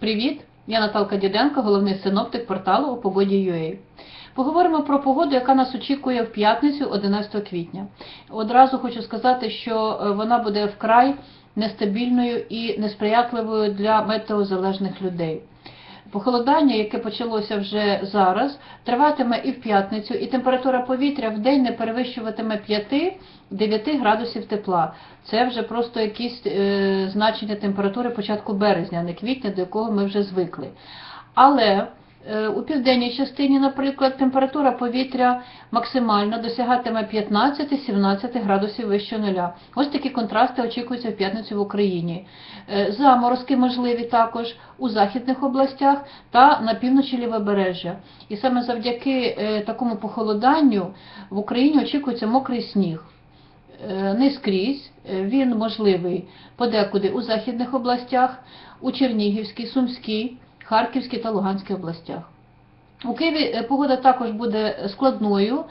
Привіт! Я Наталка Діденко, головний синоптик порталу у погоді.ua. Поговоримо про погоду, яка нас очікує в п'ятницю 11 квітня. Одразу хочу сказати, що е, вона буде вкрай нестабільною і несприятливою для метеозалежних людей. Похолодання, яке почалося вже зараз, триватиме і в п'ятницю, і температура повітря в день не перевищуватиме 5-9 градусів тепла. Це вже просто якісь е, значення температури початку березня, не квітня, до якого ми вже звикли. Але у південній частині, наприклад, температура повітря максимально досягатиме 15-17 градусів вище нуля. Ось такі контрасти очікуються в п'ятницю в Україні. Е, Заморозки можливі також у західних областях та на півночі лівобережжя. І саме завдяки е, такому похолоданню в Україні очікується мокрий сніг. Е, Не скрізь, Е, він можливий подекуди у західних областях, у Чернігівській, Сумській, Харківській та Луганській областях. У Києві е, погода також буде складною,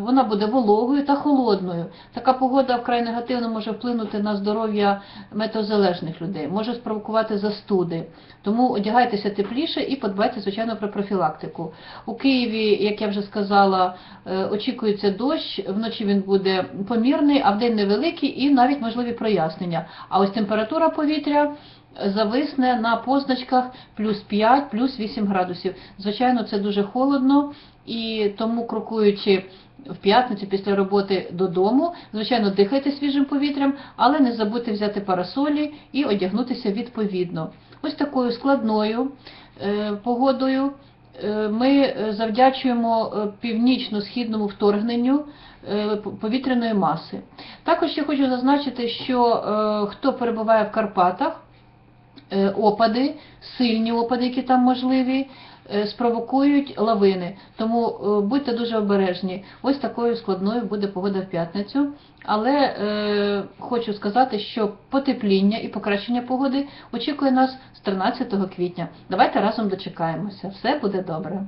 вона буде вологою та холодною. Така погода вкрай негативно може вплинути на здоров'я метеозалежних людей, може спровокувати застуди. Тому одягайтеся тепліше і подбайте, звичайно, про профілактику. У Києві, як я вже сказала, е, очікується дощ, вночі він буде помірний, а вдень невеликий і навіть можливі прояснення. А ось температура повітря зависне на позначках плюс 5, плюс 8 градусів. Звичайно, це дуже холодно, і тому, крокуючи в п'ятницю після роботи додому, звичайно, дихайте свіжим повітрям, але не забудьте взяти парасолі і одягнутися відповідно. Ось такою складною е, погодою е, ми завдячуємо е, північно-східному вторгненню повітряної маси. Також я хочу зазначити, що хто перебуває в Карпатах, опади, сильні опади, які там можливі, спровокують лавини. Тому е, будьте дуже обережні. Ось такою складною буде погода в п'ятницю. Але е, хочу сказати, що потепління і покращення погоди очікує нас з 13 квітня. Давайте разом дочекаємося. Все буде добре.